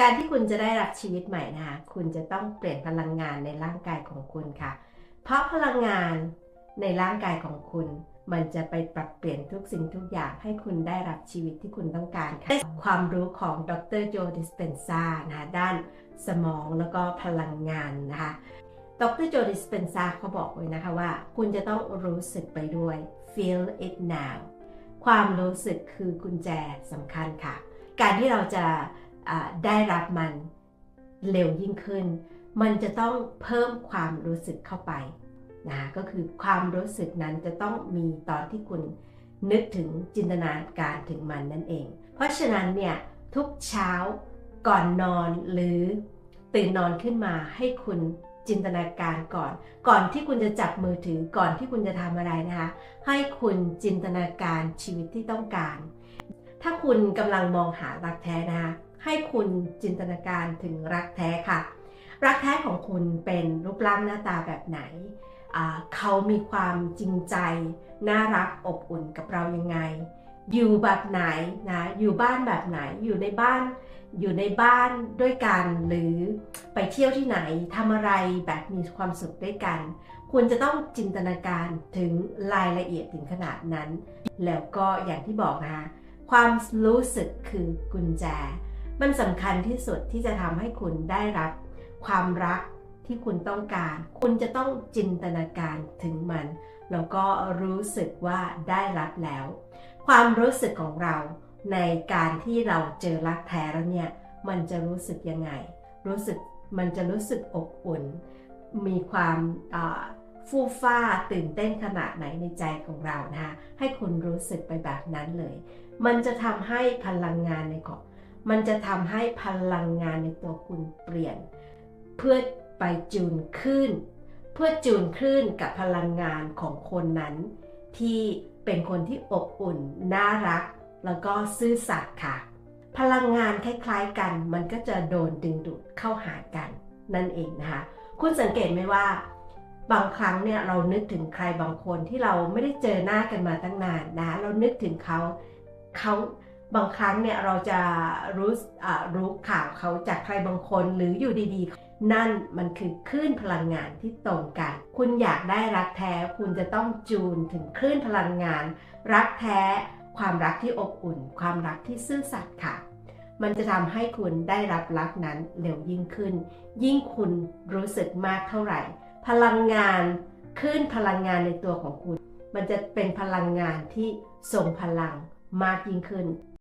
การที่คุณจะได้รับชีวิตใหม่นะคะคุณจะต้องเปลี่ยนพลังงานในร่างกายของคุณค่ะ เพราะพลังงานในร่างกายของคุณ มันจะไปปรับเปลี่ยนทุกสิ่งทุกอย่างให้คุณได้รับชีวิตที่คุณต้องการค่ะความรู้ของดรโจดิสเปนซานะคะด้านสมองแล้วก็พลังงานนะคะดรโจดิสเปนซาเขาบอกไว้นะคะว่า คุณจะต้องรู้สึกไปด้วย feel it now ความรู้สึกคือกุญแจสำคัญค่ะ การที่เราจะ ได้รับมันเร็วยิ่งขึ้น มันจะต้องเพิ่มความรู้สึกเข้าไปนะก็คือความรู้สึกนั้นจะต้องมีตอนที่คุณนึกถึงจินตนาการถึงมันนั่นเอง เพราะฉะนั้นเนี่ยทุกเช้าก่อนนอนหรือตื่นนอนขึ้นมาให้คุณจินตนาการก่อน ก่อนที่คุณจะจับมือถือก่อนที่คุณจะทำอะไรนะคะ ให้คุณจินตนาการชีวิตที่ต้องการ ถ้าคุณกำลังมองหารักแท้นะคะ ให้คุณจินตนาการถึงรักแท้ค่ะ รักแท้ของคุณเป็นรูปร่างหน้าตาแบบไหน เขามีความจริงใจ น่ารักอบอุ่นกับเรายังไง อยู่แบบไหนนะอยู่บ้านแบบไหนอยู่ในบ้านอยู่ในบ้านด้วยกันหรือไปเที่ยวที่ไหนทำอะไรแบบมีความสุขด้วยกันคุณจะต้องจินตนาการถึงรายละเอียดถึงขนาดนั้น แล้วก็อย่างที่บอกนะคะความรู้สึกคือกุญแจ มันสำคัญที่สุดที่จะทำให้คุณได้รับความรักที่คุณต้องการ คุณจะต้องจินตนาการถึงมัน แล้วก็รู้สึกว่าได้รับแล้ว ความรู้สึกของเราในการที่เราเจอรักแท้แล้วเนี่ย มันจะรู้สึกยังไง รู้สึกมันจะรู้สึกอบอุ่น มีความฟู่ฟ้าตื่นเต้นขนาดไหนในใจของเรานะคะให้คุณรู้สึกไปแบบนั้นเลย มันจะทำให้พลังงานในเกาะ มันจะทำให้พลังงานในตัวคุณเปลี่ยน เพื่อไปจูนคลื่น เพื่อจูนคลื่นกับพลังงานของคนนั้น ที่เป็นคนที่อบอุ่น น่ารัก แล้วก็ซื่อสัตย์ค่ะ พลังงานคล้ายๆกัน มันก็จะโดนดึงดูดเข้าหากัน นั่นเองนะคะ คุณสังเกตไหมว่า บางครั้งเนี่ยเรานึกถึงใครบางคนที่เราไม่ได้เจอหน้ากันมาตั้งนานนะ เรานึกถึงเขาเขา บางครั้งเนี่ยเราจะรู้รู้ข่าวเขาจากใครบางคนหรืออยู่ดีๆ นั่นมันคือคลื่นพลังงานที่ตรงกัน คุณอยากได้รักแท้คุณจะต้องจูนถึงคลื่นพลังงาน รักแท้ ความรักที่อบอุ่น ความรักที่ซื่อสัตย์ค่ะ มันจะทำให้คุณได้รับรักนั้นเร็วยิ่งขึ้น ยิ่งคุณรู้สึกมากเท่าไหร่ พลังงานคลื่นพลังงานในตัวของคุณ มันจะเป็นพลังงานที่ทรงพลังมากยิ่งขึ้น